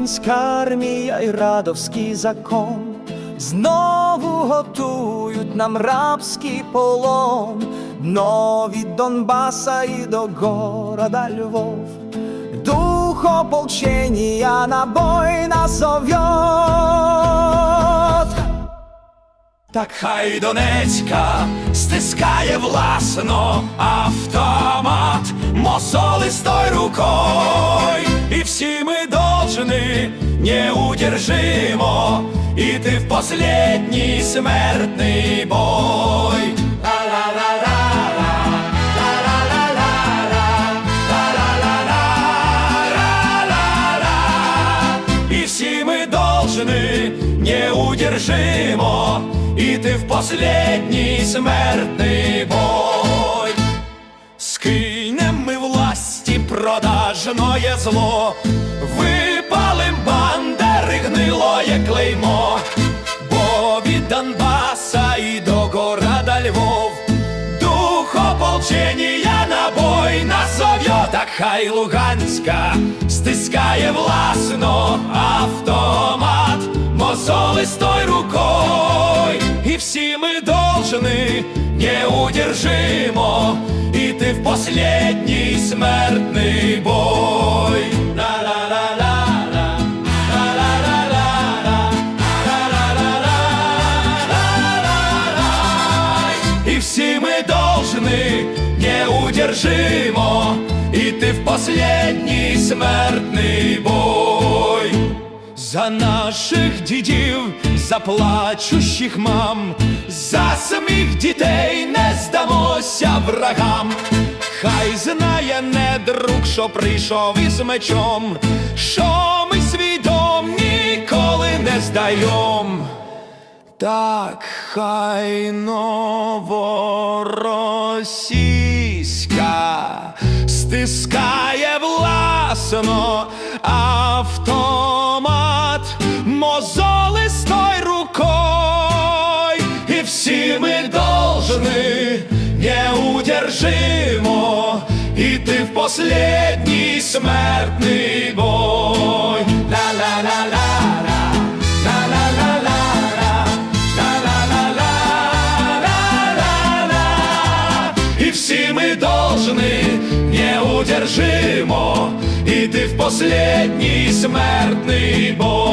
Українська армія і радовський закон знову готують нам рабський полон, но від Донбаса і до города Львов. Дух на бой нас зовет. Так хай Донецька стискає власно автомат, мозолистой рукой, і всі ми должны неудержимо іти в последний смертний бой. І всі ми должны неудержимо іти в последний смертний бой. Скинем ми власті продажное зло, випалим бандери гнилоє клеймо, бо від Донбаса і до города Львов дух ополчення на бой нас зов'є, так хай Луганська стискає власно автомат, мозолистой рукой, і всі ми должны неудержимо іти в последний смертний бой. Всі ми должны неудержимо іти в последний смертний бой. За наших дідів, за плачущих мам, за самих дітей не здамося врагам. Хай знає недруг, що прийшов із мечом, що ми свій дом ніколи не здаєм. Так хай новоросійська стискає власно автомат. Мозолистой рукой, і всі ми должны неудержимо іти в последний смертний І всі ми должны неудержимо идти в последний смертный бой.